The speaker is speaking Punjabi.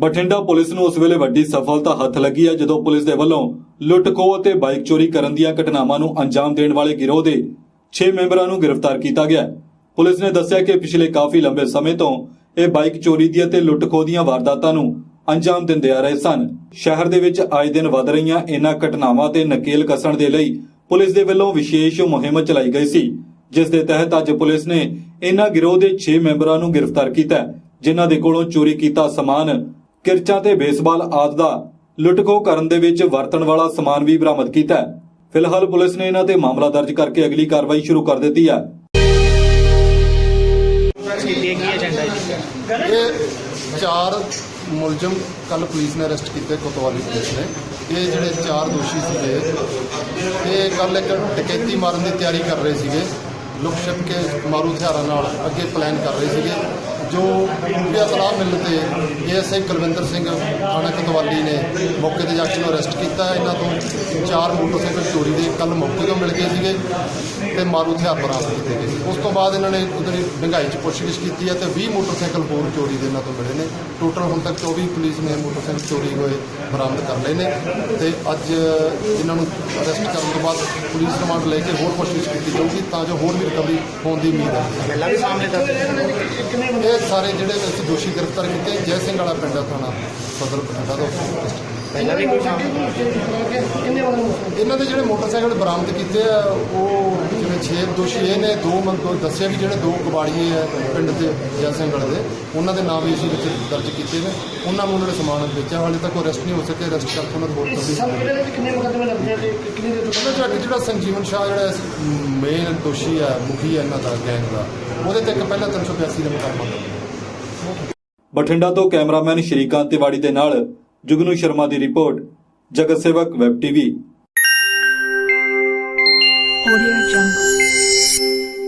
ਬਠਿੰਡਾ ਪੁਲਿਸ ਨੂੰ ਉਸ ਵੇਲੇ ਵੱਡੀ ਸਫਲਤਾ ਹੱਥ ਲੱਗੀ ਹੈ ਜਦੋਂ ਪੁਲਿਸ ਦੇ ਵੱਲੋਂ ਲੁੱਟ-ਖੋਹ ਅਤੇ ਬਾਈਕ ਚੋਰੀ ਕਰਨ ਦੀਆਂ ਘਟਨਾਵਾਂ ਨੂੰ ਅੰਜਾਮ ਦੇਣ ਵਾਲੇ ਗਿਰੋਹ ਦੇ 6 ਮੈਂਬਰਾਂ ਨੂੰ ਗ੍ਰਿਫਤਾਰ ਕੀਤਾ ਗਿਆ। ਪੁਲਿਸ ਨੇ ਦੱਸਿਆ ਕਿ ਪਿਛਲੇ ਕਾਫੀ ਲੰਬੇ ਸਮੇਂ ਤੋਂ ਇਹ ਬਾਈਕ ਚੋਰੀ ਦੀਆਂ ਤੇ ਲੁੱਟ-ਖੋਹ ਦੀਆਂ ਵਾਰਦਾਤਾਂ ਨੂੰ ਅੰਜਾਮ ਦਿੰਦੇ ਆ ਰਹੇ ਸਨ। ਸ਼ਹਿਰ ਦੇ ਵਿੱਚ ਆਏ ਦਿਨ ਵਧ ਰਹੀਆਂ ਇਹਨਾਂ ਘਟਨਾਵਾਂ ਤੇ ਨਕੇਲ ਕਸਣ ਦੇ ਲਈ ਪੁਲਿਸ ਦੇ ਵੱਲੋਂ ਵਿਸ਼ੇਸ਼ ਮੁਹਿੰਮ ਚਲਾਈ ਗਈ ਸੀ, ਜਿਸ ਦੇ ਤਹਿਤ ਅੱਜ ਪੁਲਿਸ ਨੇ ਇਹਨਾਂ ਗਿਰੋਹ ਦੇ 6 ਮੈਂਬਰਾਂ ਨੂੰ ਗ੍ਰਿਫਤਾਰ ਕੀਤਾ, ਜਿਨ੍ਹਾਂ ਦੇ ਕੋਲੋਂ ਚੋਰੀ ਕੀਤਾ ਸਮਾਨ ਕਿਰਚਾਂ ਤੇ ਬੇਸਬਾਲ ਆਦਿ ਦਾ ਲੁੱਟਖੋ ਕਰਨ ਦੇ ਵਿੱਚ ਵਰਤਣ ਵਾਲਾ ਸਮਾਨ ਵੀ ਬਰਾਮਦ ਕੀਤਾ ਹੈ। ਫਿਲਹਾਲ ਪੁਲਿਸ ਨੇ ਇਹਨਾਂ ਤੇ ਮਾਮਲਾ ਦਰਜ ਕਰਕੇ ਅਗਲੀ ਕਾਰਵਾਈ ਸ਼ੁਰੂ ਕਰ ਦਿੱਤੀ ਹੈ। ਇਹ ਚਾਰ ਮੁਲਜ਼ਮ ਕੱਲ ਪੁਲਿਸ ਨੇ ਅਰੈਸਟ ਕੀਤੇ ਕੋਤਵਾਲੀ ਪੁਲਿਸ ਨੇ। ਇਹ ਜਿਹੜੇ ਚਾਰ ਦੋਸ਼ੀ ਸੀਗੇ, ਇਹ ਕੱਲ ਇੱਕ ਡਕੈਤੀ ਮਾਰਨ ਦੀ ਤਿਆਰੀ ਕਰ ਰਹੇ ਸੀਗੇ। ਲੁਕ ਛਿਪ ਕੇ ਮਾਰੂ ਹਥਿਆਰਾਂ ਨਾਲ ਅੱਗੇ ਪਲਾਨ ਕਰ ਰਹੇ ਸੀਗੇ। ਜੋ ਇਹ ਸਲਾਹ ਮਿਲਣ ਤੇ ਏਐਸਆਈ ਕੁਲਵਿੰਦਰ ਸਿੰਘ ਥਾਣਾ ਕੋਤਵਾਲੀ ਨੇ ਮੌਕੇ ਤੇ ਜਾ ਕੇ ਨੂੰ ਅਰੈਸਟ ਕੀਤਾ। ਇਹਨਾਂ ਤੋਂ ਚਾਰ ਮੋਟਰਸਾਈਕਲ ਚੋਰੀ ਦੇ ਕੱਲ ਮੌਕੇ ਤੋਂ ਮਿਲ ਗਏ ਸੀਗੇ ਤੇ ਮਾਰੂ ਹਥਿਆਰ ਬਰਾਮਦ ਕੀਤੇ ਗਏ। ਉਸ ਤੋਂ ਬਾਅਦ ਇਹਨਾਂ ਨੇ ਉਧਰ ਡੰਗਾਈ ਚ ਪੁੱਛਗਿੱਛ ਕੀਤੀ ਹੈ ਤੇ 20 ਮੋਟਰਸਾਈਕਲ ਹੋਰ ਚੋਰੀ ਦੇ ਇਹਨਾਂ ਤੋਂ ਮਿਲੇ ਨੇ। ਟੋਟਲ ਹੁਣ ਤੱਕ 24 ਪੁਲਿਸ ਨੇ ਮੋਟਰਸਾਈਕਲ ਚੋਰੀ ਹੋਏ ਬਰਾਮਦ ਕਰ ਲਏ ਨੇ ਤੇ ਅੱਜ ਇਹਨਾਂ ਨੂੰ ਅਰੈਸਟ ਕਰਨ ਤੋਂ ਬਾਅਦ ਪੁਲਿਸ ਰਿਮਾਂਡ ਲੈ ਕੇ ਹੋਰ ਪੁੱਛਗਿੱਛ ਕੀਤੀ ਜਾਊਗੀ ਤਾਂ ਜੋ ਹੋਰ ਵੀ ਰਿਕਵਰੀ ਹੋਣ ਦੀ ਉਮੀਦ ਹੈ। ਪਹਿਲਾਂ ਵੀ ਇਹ ਸਾਰੇ ਜਿਹੜੇ ਵਿੱਚ ਦੋਸ਼ੀ ਗ੍ਰਿਫਤਾਰ ਕੀਤੇ ਜੈ ਸਿੰਘ ਵਾਲਾ ਪਿੰਡ ਆ ਥਾਣਾ ਸਦਰ ਬਠਿੰਡਾ ਦਾ ਪਹਿਲਾਂ ਵੀ ਇਹਨਾਂ ਦੇ ਜਿਹੜੇ ਮੋਟਰਸਾਈਕਲ ਬਰਾਮਦ ਕੀਤੇ ਆ ਉਹ ਜਿਵੇਂ 6 ਦੋਸ਼ੀ ਇਹ ਨੇ ਦੋ ਮੰਗੋ ਦੱਸਿਆ ਵੀ ਜਿਹੜੇ ਦੋ ਕਬਾੜੀਏ ਆ ਪਿੰਡ ਦੇ ਜੈ ਸਿੰਘ ਵਾਲੇ ਦੇ ਉਹਨਾਂ ਦੇ ਨਾਮ ਵੀ ਅਸੀਂ ਵਿੱਚ ਦਰਜ ਕੀਤੇ ਨੇ। ਉਹਨਾਂ ਨੂੰ ਉਹਨਾਂ ਨੇ ਸਮਾਨ ਵੇਚਿਆ ਹਾਲੇ ਤੱਕ ਅਰੈਸਟ ਨਹੀਂ ਹੋ ਸਕੇ ਅਰੈਸਟ ਕਰਕੇ ਉਹਨਾਂ ਨੂੰ ਹੋਰ ਵਿੱਚ ਕਿੰਨੇ ਮੁਕੱਦਮੇ ਲੱਗਦੇ ਆ ਤੇ ਕਿੰਨੇ ਦੇ ਚੋਂ ਇੱਕ ਜਿਹੜਾ ਸੰਜੀਵਨ ਸ਼ਾਹ ਜਿਹੜਾ ਮੇਨ ਦੋਸ਼ੀ ਆ ਮੁਖੀ ਆ ਇਹਨਾਂ ਦਾ ਗੈਂਗ ਦਾ ਉਹਦੇ ਤੇ ਇੱਕ ਪਹਿਲਾਂ 382 ਦਾ ਮੁਕੱਦਮਾ। ਬਠਿੰਡਾ ਤੋਂ ਕੈਮਰਾਮੈਨ ਸ਼੍ਰੀਕਾਂਤ ਤਿਵਾੜੀ ਦੇ ਨਾਲ ਜੁਗਨੂ ਸ਼ਰਮਾ ਦੀ ਰਿਪੋਰਟ, ਜਗਤ ਸੇਵਕ ਵੈਬ ਟੀਵੀ Audio Jungle.